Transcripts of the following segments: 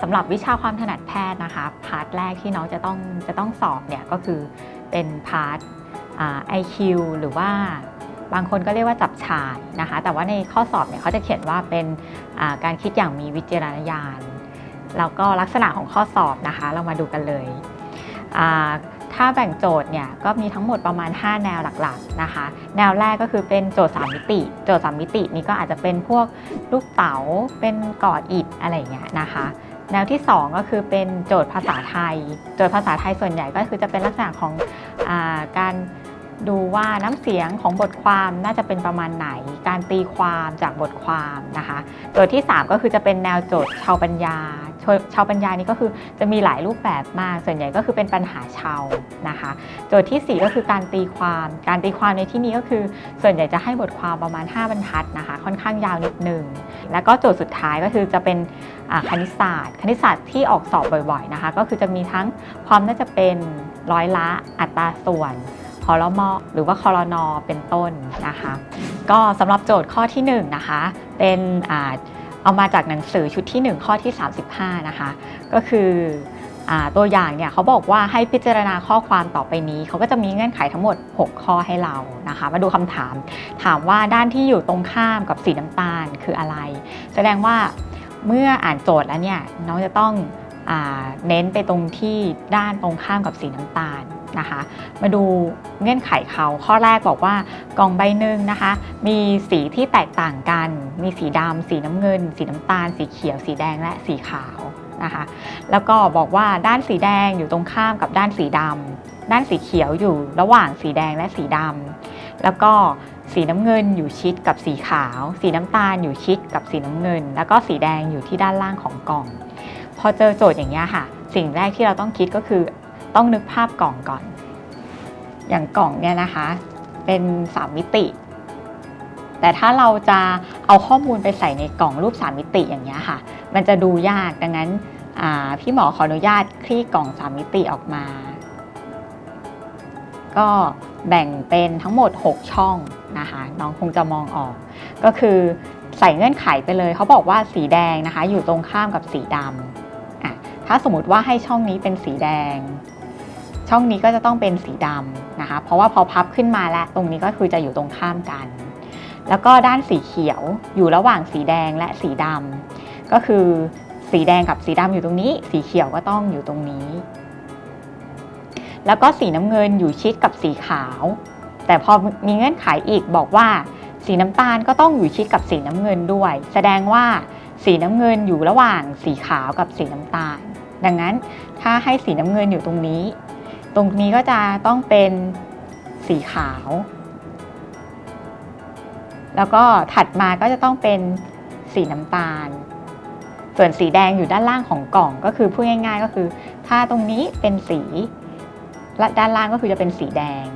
สำหรับวิชาความถนัดแพทย์นะคะพาร์ทแรกที่น้องจะต้องจะต้องสอบเนี่ยก็คือเป็นพาร์ทไอคิวหรือว่าบางคนก็เรียกว่าจับฉ่ายนะคะ แต่ว่าในข้อสอบเนี่ยเขาจะเขียนว่าเป็นาการคิดอย่างมีวิจารณญาณแล้วก็ลักษณะของข้อสอบนะคะ เรามาดูกันเลย ถ้าแบ่งโจทย์เนี่ยก็มีทั้งหมดประมาณ 5 แนวหลักๆนะคะ แนวแรกก็คือเป็นโจทย์ 3 มิติ โจทย์ 3 มิตินี้ก็อาจจะเป็นพวกลูกเต๋าเป็นก่ออิฐอะไรอย่างเงี้ยนะคะ แนวที่ 2 ก็คือเป็นโจทย์ภาษาไทย โจทย์ภาษาไทยส่วนใหญ่ก็คือจะเป็นลักษณะของอาการ ดูว่าน้ำเสียงของบทความน่าจะเป็นประมาณไหน การตีความจากบทความนะคะโจทย์ที่ 3 ก็คือจะเป็นแนวโจทย์ชาวปัญญาชาวชาวปัญญานี่ก็คือจะมีหลายรูปแบบมาก ส่วนใหญ่ก็คือเป็นปัญหาชาวนะคะ โจทย์ทีสี่ 4 ก็คือการตีความ การตีความในที่นี้ก็คือ ส่วนใหญ่จะให้บทความประมาณ 5 บรรทัดนะคะ ค่อนข้างยาวนิดหนึ่ง แล้วก็โจทย์สุดท้ายก็คือจะเป็นคณิตศาสตร์ คณิตศาสตร์ที่ออกสอบบ่อยๆนะคะ ก็คือจะมีทั้งความน่าจะเป็นร้อยละอัตราส่วน อรมอหรือว่าคอรนอเป็นต้นนะคะ ก็สำหรับโจทย์ข้อที่1นงนะคะ เป็นอาเอามาจากหนังสือชุดที่ 1 ข้อที่ 35 นะคะ ก็คืออตัวอย่างเนี่ยเขาบอกว่าให้พิจารณาข้อความต่อไปนี้ เขาก็จะมีเงื่อนไขทั้งหมด 6 ข้อให้เรานะคะ มาดูคำถาม ถามว่าด้านที่อยู่ตรงข้ามกับสีน้ำตาลคืออะไร แสดงว่าเมื่ออ่านโจทย์แล้วเนี่ยน้องจะต้องอเน้นไปตรงที่ด้านตรงข้ามกับสีน้ำตาล นะคะ มาดูเงื่อนไขเขาข้อแรกบอกว่ากล่องใบหนึ่งนะคะ มีสีที่แตกต่างกัน มีสีดำสีน้ำเงิน สีน้ำตาล สีเขียว สีแดงและสีขาวนะคะ แล้วก็บอกว่าด้านสีแดงอยู่ตรงข้ามกับด้านสีดำด้านสีเขียวอยู่ระหว่างสีแดงและสีดำแล้วก็สีน้ำเงินอยู่ชิดกับสีขาว สีน้ำตาลอยู่ชิดกับสีน้ำเงิน แล้วก็สีแดงอยู่ที่ด้านล่างของกล่อง พอเจอโจทย์อย่างนี้ค่ะ สิ่งแรกที่เราต้องคิดก็คือ ต้องนึกภาพกล่องก่อน อย่างกล่องเนี่ยนะคะ เป็น3มิติ แต่ถ้าเราจะเอาข้อมูลไปใส่ในกล่องรูป3มิติอย่างเงี้ยค่ะ มันจะดูยากดังนั้นพี่หมอขออนุญาตคลี่กล่อง3มิติออกมา ก็แบ่งเป็นทั้งหมด 6 ช่องนะคะ น้องคงจะมองออก ก็คือใส่เงื่อนไขไปเลย เขาบอกว่าสีแดงนะคะ อยู่ตรงข้ามกับสีดำถ้าสมมติว่าให้ช่องนี้เป็นสีแดง ช่องนี้ก็จะต้องเป็นสีดำนะคะ เพราะว่าพอพับขึ้นมาแล้วตรงนี้ก็คือจะอยู่ตรงข้ามกัน แล้วก็ด้านสีเขียวอยู่ระหว่างสีแดงและสีดำก็คือสีแดงกับสีดำอยู่ตรงนี้ สีเขียวก็ต้องอยู่ตรงนี้ แล้วก็สีน้ำเงินอยู่ชิดกับสีขาว แต่พอมีเงื่อนไขอีกบอกว่า สีน้ำตาลก็ต้องอยู่ชิดกับสีน้ำเงินด้วย แสดงว่าสีน้ำเงินอยู่ระหว่างสีขาวกับสีน้ำตาล ดังนั้นถ้าให้สีน้ำเงินอยู่ตรงนี้ ตรงนี้ก็จะต้องเป็นสีขาว แล้วก็ถัดมาก็จะต้องเป็นสีน้ำตาล ส่วนสีแดงอยู่ด้านล่างของกล่องก็คือพูดง่ายๆ ก็คือ ถ้าตรงนี้เป็นสีและด้านล่างก็คือจะเป็นสีแดง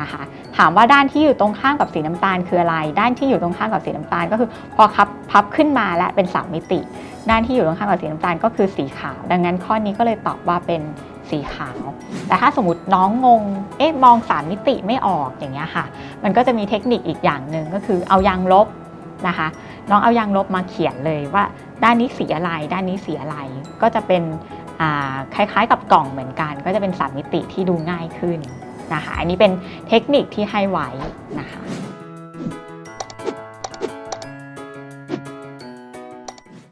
นะคะถามว่าด้านที่อยู่ตรงข้ามกับสีน้ำตาลคืออะไร ด้านที่อยู่ตรงข้ามกับสีน้ำตาลก็คือพอพับพับขึ้นมาและเป็นสามมิติ ด้านที่อยู่ตรงข้ามกับสีน้ำตาลก็คือสีขาว ดังนั้นข้อนี้ก็เลยตอบว่าเป็น สีขาว แต่ถ้าสมมติน้องงง เอ๊ะมองสามมิติไม่ออกอย่างเงี้ยค่ะ มันก็จะมีเทคนิคอีกอย่างหนึ่งก็คือเอายางลบนะคะ น้องเอายางลบมาเขียนเลยว่า ด้านนี้สีอะไร ด้านนี้สีอะไร ก็จะเป็นคล้ายๆกับกล่องเหมือนกัน ก็จะเป็นสามมิติที่ดูง่ายขึ้นนะคะ อันนี้เป็นเทคนิคที่ให้ไว้นะคะ